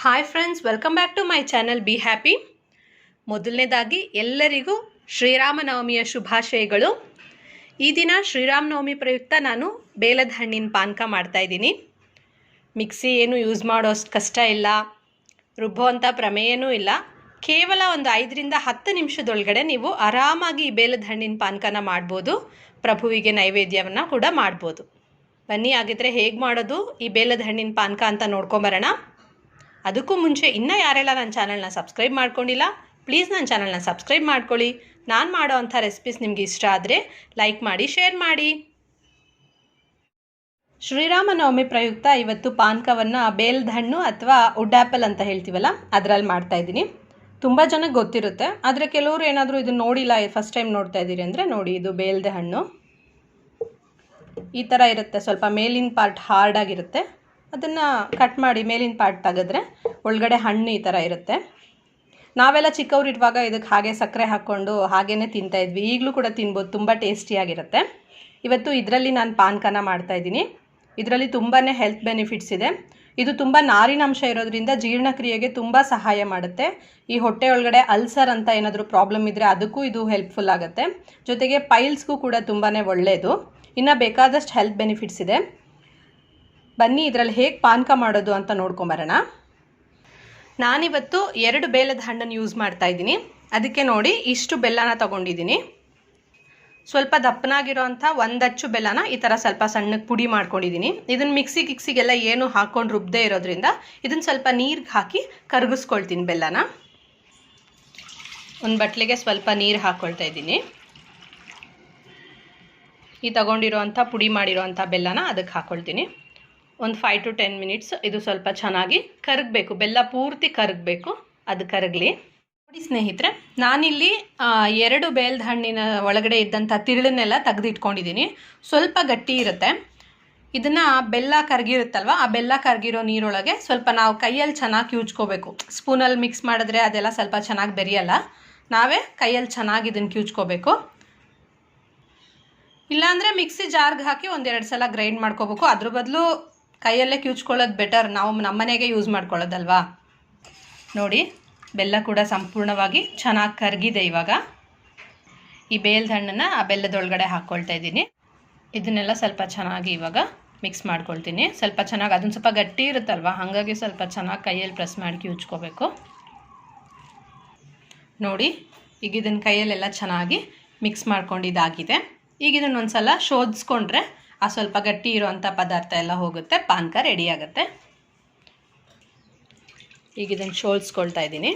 Hi friends welcome back to my channel be happy ಮೊದಲನೇದಾಗಿ ಎಲ್ಲರಿಗೂ ಶ್ರೀರಾಮನವಮಿಯ ಶುಭಾಶಯಗಳು. ಈ ದಿನ ಶ್ರೀರಾಮನವಮಿ ಪ್ರಯುಕ್ತ ನಾನು ಬೇಲದ ಹಣ್ಣಿನ ಪಾನಕ ಮಾಡ್ತಾ ಇದ್ದೀನಿ. ಮಿಕ್ಸಿ ಏನು ಯೂಸ್ ಮಾಡೋಷ್ಟು ಕಷ್ಟ ಇಲ್ಲ ರುಬ್ಬುವಂಥ ಪ್ರಮೇಯನೂ ಇಲ್ಲ. ಕೇವಲ ಒಂದು ಐದರಿಂದ ಹತ್ತು ನಿಮಿಷದೊಳಗಡೆ ನೀವು ಆರಾಮಾಗಿ ಈ ಬೇಲದ ಹಣ್ಣಿನ ಪಾನಕನ ಮಾಡ್ಬೋದು. ಪ್ರಭುವಿಗೆ ನೈವೇದ್ಯವನ್ನು ಕೂಡ ಮಾಡ್ಬೋದು. ಬನ್ನಿ, ಹಾಗಿದ್ರೆ ಹೇಗೆ ಮಾಡೋದು ಈ ಬೇಲದ ಹಣ್ಣಿನ ಪಾನಕ ಅಂತ ನೋಡ್ಕೊಂಬರೋಣ. ಅದಕ್ಕೂ ಮುಂಚೆ ಇನ್ನೂ ಯಾರೆಲ್ಲ ನನ್ನ ಚಾನಲ್ನ ಸಬ್ಸ್ಕ್ರೈಬ್ ಮಾಡ್ಕೊಂಡಿಲ್ಲ ಪ್ಲೀಸ್ ನನ್ನ ಚಾನಲ್ನ ಸಬ್ಸ್ಕ್ರೈಬ್ ಮಾಡ್ಕೊಳ್ಳಿ. ನಾನು ಮಾಡೋ ಅಂಥ ರೆಸಿಪೀಸ್ ನಿಮಗೆ ಇಷ್ಟ ಆದರೆ ಲೈಕ್ ಮಾಡಿ ಶೇರ್ ಮಾಡಿ. ಶ್ರೀರಾಮನವಮಿ ಪ್ರಯುಕ್ತ ಇವತ್ತು ಪಾನಕವನ್ನು ಬೇಲ್ದ ಹಣ್ಣು ಅಥವಾ ಉಡ್ಡಾಪಲ್ ಅಂತ ಹೇಳ್ತೀವಲ್ಲ, ಅದರಲ್ಲಿ ಮಾಡ್ತಾ ಇದ್ದೀನಿ. ತುಂಬ ಜನಕ್ಕೆ ಗೊತ್ತಿರುತ್ತೆ, ಆದರೆ ಕೆಲವರು ಏನಾದರೂ ಇದು ನೋಡಿಲ್ಲ ಫಸ್ಟ್ ಟೈಮ್ ನೋಡ್ತಾ ಇದ್ದೀರಿ ಅಂದರೆ ನೋಡಿ, ಇದು ಬೇಲ್ದೆ ಹಣ್ಣು ಈ ಥರ ಇರುತ್ತೆ, ಸ್ವಲ್ಪ ಮೇಲಿನ ಪಾರ್ಟ್ ಹಾರ್ಡ್ ಆಗಿರುತ್ತೆ. ಅದನ್ನು ಕಟ್ ಮಾಡಿ ಮೇಲಿನ ಪಾರ್ಟ್ ತೆಗೆದ್ರೆ ಒಳಗಡೆ ಹಣ್ಣು ಈ ಥರ ಇರುತ್ತೆ. ನಾವೆಲ್ಲ ಚಿಕ್ಕವ್ರು ಇರುವಾಗ ಇದಕ್ಕೆ ಹಾಗೆ ಸಕ್ಕರೆ ಹಾಕ್ಕೊಂಡು ಹಾಗೇ ತಿಂತಾ ಇದ್ವಿ. ಈಗಲೂ ಕೂಡ ತಿನ್ಬೋದು, ತುಂಬ ಟೇಸ್ಟಿಯಾಗಿರುತ್ತೆ ಇವತ್ತು ಇದರಲ್ಲಿ ನಾನು ಪಾನಕನ ಮಾಡ್ತಾಯಿದ್ದೀನಿ ಇದರಲ್ಲಿ ತುಂಬಾ ಹೆಲ್ತ್ ಬೆನಿಫಿಟ್ಸ್ ಇದೆ. ಇದು ತುಂಬ ನಾರಿನಾಂಶ ಇರೋದ್ರಿಂದ ಜೀರ್ಣಕ್ರಿಯೆಗೆ ತುಂಬ ಸಹಾಯ ಮಾಡುತ್ತೆ. ಈ ಹೊಟ್ಟೆ ಒಳಗಡೆ ಅಲ್ಸರ್ ಅಂತ ಏನಾದರೂ ಪ್ರಾಬ್ಲಮ್ ಇದ್ದರೆ ಅದಕ್ಕೂ ಇದು ಹೆಲ್ಪ್ಫುಲ್ ಆಗುತ್ತೆ. ಜೊತೆಗೆ ಪೈಲ್ಸ್ಗೂ ಕೂಡ ತುಂಬಾ ಒಳ್ಳೆಯದು ಇನ್ನು ಬೇಕಾದಷ್ಟು ಹೆಲ್ತ್ ಬೆನಿಫಿಟ್ಸ್ ಇದೆ. ಬನ್ನಿ, ಇದರಲ್ಲಿ ಹೇಗೆ ಪಾನಕ ಮಾಡೋದು ಅಂತ ನೋಡ್ಕೊಂಬರೋಣ. ನಾನಿವತ್ತು ಎರಡು ಬೇಲದ ಹಣ್ಣನ್ನು ಯೂಸ್ ಮಾಡ್ತಾ ಇದ್ದೀನಿ. ಅದಕ್ಕೆ ನೋಡಿ, ಇಷ್ಟು ಬೆಲ್ಲನ ತಗೊಂಡಿದ್ದೀನಿ. ಸ್ವಲ್ಪ ದಪ್ಪನಾಗಿರೋ ಅಂಥ ಒಂದಚ್ಚು ಬೆಲ್ಲನ ಈ ಥರ ಸ್ವಲ್ಪ ಸಣ್ಣಕ್ಕೆ ಪುಡಿ ಮಾಡ್ಕೊಂಡಿದ್ದೀನಿ. ಇದನ್ನು ಮಿಕ್ಸಿ ಗಿಕ್ಸಿಗೆಲ್ಲ ಏನು ಹಾಕ್ಕೊಂಡು ರುಬ್ಬದೇ ಇರೋದ್ರಿಂದ ಇದನ್ನು ಸ್ವಲ್ಪ ನೀರಿಗೆ ಹಾಕಿ ಕರಗಿಸ್ಕೊಳ್ತೀನಿ ಬೆಲ್ಲನ. ಒಂದು ಬಟ್ಲಿಗೆ ಸ್ವಲ್ಪ ನೀರು ಹಾಕ್ಕೊಳ್ತಾ ಇದ್ದೀನಿ. ಈ ತಗೊಂಡಿರೋವಂಥ ಪುಡಿ ಮಾಡಿರೋವಂಥ ಬೆಲ್ಲನ ಅದಕ್ಕೆ ಹಾಕ್ಕೊಳ್ತೀನಿ ಒಂದು ಫೈವ್ ಟು ಟೆನ್ ಮಿನಿಟ್ಸ್ ಇದು ಸ್ವಲ್ಪ ಚೆನ್ನಾಗಿ ಕರಗಬೇಕು, ಬೆಲ್ಲ ಪೂರ್ತಿ ಕರಗಬೇಕು, ಅದು ಕರಗಲಿ. ನೋಡಿ ಸ್ನೇಹಿತರೆ, ನಾನಿಲ್ಲಿ ಎರಡು ಬೇಲ್ದ ಹಣ್ಣಿನ ಒಳಗಡೆ ಇದ್ದಂಥ ತಿರುಳನ್ನೆಲ್ಲ ತೆಗೆದಿಟ್ಕೊಂಡಿದ್ದೀನಿ. ಸ್ವಲ್ಪ ಗಟ್ಟಿ ಇರುತ್ತೆ. ಇದನ್ನು ಬೆಲ್ಲ ಕರಗಿರುತ್ತಲ್ವ, ಆ ಬೆಲ್ಲ ಕರಗಿರೋ ನೀರೊಳಗೆ ಸ್ವಲ್ಪ ನಾವು ಕೈಯಲ್ಲಿ ಚೆನ್ನಾಗಿ ಕ್ಯೂಚ್ಕೋಬೇಕು. ಸ್ಪೂನಲ್ಲಿ ಮಿಕ್ಸ್ ಮಾಡಿದ್ರೆ ಅದೆಲ್ಲ ಸ್ವಲ್ಪ ಚೆನ್ನಾಗಿ ಬೆರೆಯಲ್ಲ. ನಾವೇ ಕೈಯಲ್ಲಿ ಚೆನ್ನಾಗಿ ಇದನ್ನು ಕ್ಯೂಚ್ಕೋಬೇಕು. ಇಲ್ಲಾಂದರೆ ಮಿಕ್ಸಿ ಜಾರ್ಗೆ ಹಾಕಿ ಒಂದೆರಡು ಸಲ ಗ್ರೈಂಡ್ ಮಾಡ್ಕೋಬೇಕು. ಅದ್ರ ಬದಲು ಕೈಯಲ್ಲೇ ಕ್ಯೂಚ್ಕೊಳ್ಳೋದು ಬೆಟರ್ ನಾವು ನಮ್ಮನೆಗೆ ಯೂಸ್ ಮಾಡ್ಕೊಳ್ಳೋದಲ್ವಾ? ನೋಡಿ, ಬೆಲ್ಲ ಕೂಡ ಸಂಪೂರ್ಣವಾಗಿ ಚೆನ್ನಾಗಿ ಕರಗಿದೆ ಇವಾಗ. ಈ ಬೇಲ್ದ ಹಣ್ಣನ್ನು ಆ ಬೆಲ್ಲದೊಳಗಡೆ ಹಾಕ್ಕೊಳ್ತಾ ಇದ್ದೀನಿ. ಇದನ್ನೆಲ್ಲ ಸ್ವಲ್ಪ ಚೆನ್ನಾಗಿ ಇವಾಗ ಮಿಕ್ಸ್ ಮಾಡ್ಕೊಳ್ತೀನಿ. ಸ್ವಲ್ಪ ಚೆನ್ನಾಗಿ ಅದೊಂದು ಸ್ವಲ್ಪ ಗಟ್ಟಿ ಇರುತ್ತಲ್ವ? ಹಾಗಾಗಿ ಸ್ವಲ್ಪ ಚೆನ್ನಾಗಿ ಕೈಯಲ್ಲಿ ಪ್ರೆಸ್ ಮಾಡಿ ಕ್ಯೂಚ್ಕೋಬೇಕು. ನೋಡಿ, ಈಗ ಇದನ್ನು ಕೈಯಲ್ಲೆಲ್ಲ ಚೆನ್ನಾಗಿ ಮಿಕ್ಸ್ ಮಾಡ್ಕೊಂಡಿದ್ದಾಗಿದೆ. ಈಗ ಇದನ್ನು ಒಂದು ಸಲ ಶೋಧಿಸ್ಕೊಂಡ್ರೆ ಆ ಸ್ವಲ್ಪ ಗಟ್ಟಿ ಇರುವಂಥ ಪದಾರ್ಥ ಎಲ್ಲ ಹೋಗುತ್ತೆ. ಪಾನಕ ರೆಡಿ ಆಗುತ್ತೆ. ಈಗ ಇದನ್ನು ಶೋಲ್ಸ್ಕೊಳ್ತಾ ಇದ್ದೀನಿ.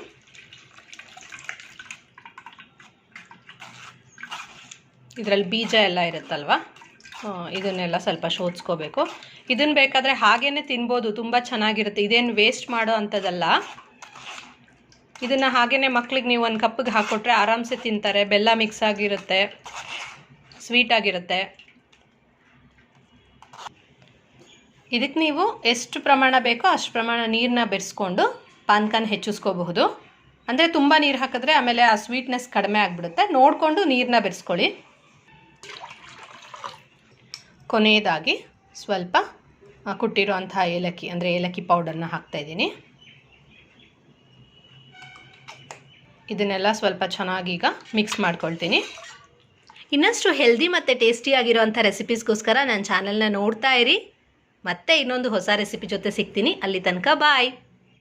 ಇದರಲ್ಲಿ ಬೀಜ ಎಲ್ಲ ಇರುತ್ತಲ್ವ? ಇದನ್ನೆಲ್ಲ ಸ್ವಲ್ಪ ಶೋಧಿಸ್ಕೋಬೇಕು ಇದನ್ನು ಬೇಕಾದರೆ ಹಾಗೇ ತಿನ್ಬೋದು. ತುಂಬ ಚೆನ್ನಾಗಿರುತ್ತೆ. ಇದೇನು ವೇಸ್ಟ್ ಮಾಡೋ ಅಂಥದ್ದಲ್ಲ. ಇದನ್ನು ಹಾಗೇ ಮಕ್ಳಿಗೆ ನೀವು ಒಂದು ಕಪ್ಪಿಗೆ ಹಾಕ್ಕೊಟ್ರೆ ಆರಾಮ್ಸೆ ತಿಂತಾರೆ. ಬೆಲ್ಲ ಮಿಕ್ಸ್ ಆಗಿರುತ್ತೆ. ಸ್ವೀಟ್ ಆಗಿರುತ್ತೆ. ಇದಕ್ಕೆ ನೀವು ಎಷ್ಟು ಪ್ರಮಾಣ ಬೇಕೋ ಅಷ್ಟು ಪ್ರಮಾಣ ನೀರನ್ನ ಬೆರೆಸ್ಕೊಂಡು ಪಾನಕನ ಹೆಚ್ಚಿಸ್ಕೋಬಹುದು. ಅಂದರೆ ತುಂಬ ನೀರು ಹಾಕಿದ್ರೆ ಆಮೇಲೆ ಆ ಸ್ವೀಟ್ನೆಸ್ ಕಡಿಮೆ ಆಗಿಬಿಡುತ್ತೆ. ನೋಡಿಕೊಂಡು ನೀರನ್ನ ಬೆರೆಸ್ಕೊಳ್ಳಿ. ಕೊನೆಯದಾಗಿ ಸ್ವಲ್ಪ ಕೊಟ್ಟಿರುವಂತಹ ಏಲಕ್ಕಿ, ಅಂದರೆ ಏಲಕ್ಕಿ ಪೌಡರ್ನ ಹಾಕ್ತಾಯಿದ್ದೀನಿ ಇದನ್ನೆಲ್ಲ ಸ್ವಲ್ಪ ಚೆನ್ನಾಗಿ ಈಗ ಮಿಕ್ಸ್ ಮಾಡ್ಕೊಳ್ತೀನಿ. ಇನ್ನಷ್ಟು ಹೆಲ್ದಿ ಮತ್ತು ಟೇಸ್ಟಿಯಾಗಿರೋವಂಥ ರೆಸಿಪೀಸ್ಗೋಸ್ಕರ ನನ್ನ ಚಾನಲ್ನ ನೋಡ್ತಾ ಇರಿ. ಮತ್ತೆ ಇನ್ನೊಂದು ಹೊಸ ರೆಸಿಪಿ ಜೊತೆ ಸಿಗ್ತೀನಿ. ಅಲ್ಲಿ ತನಕ ಬಾಯ್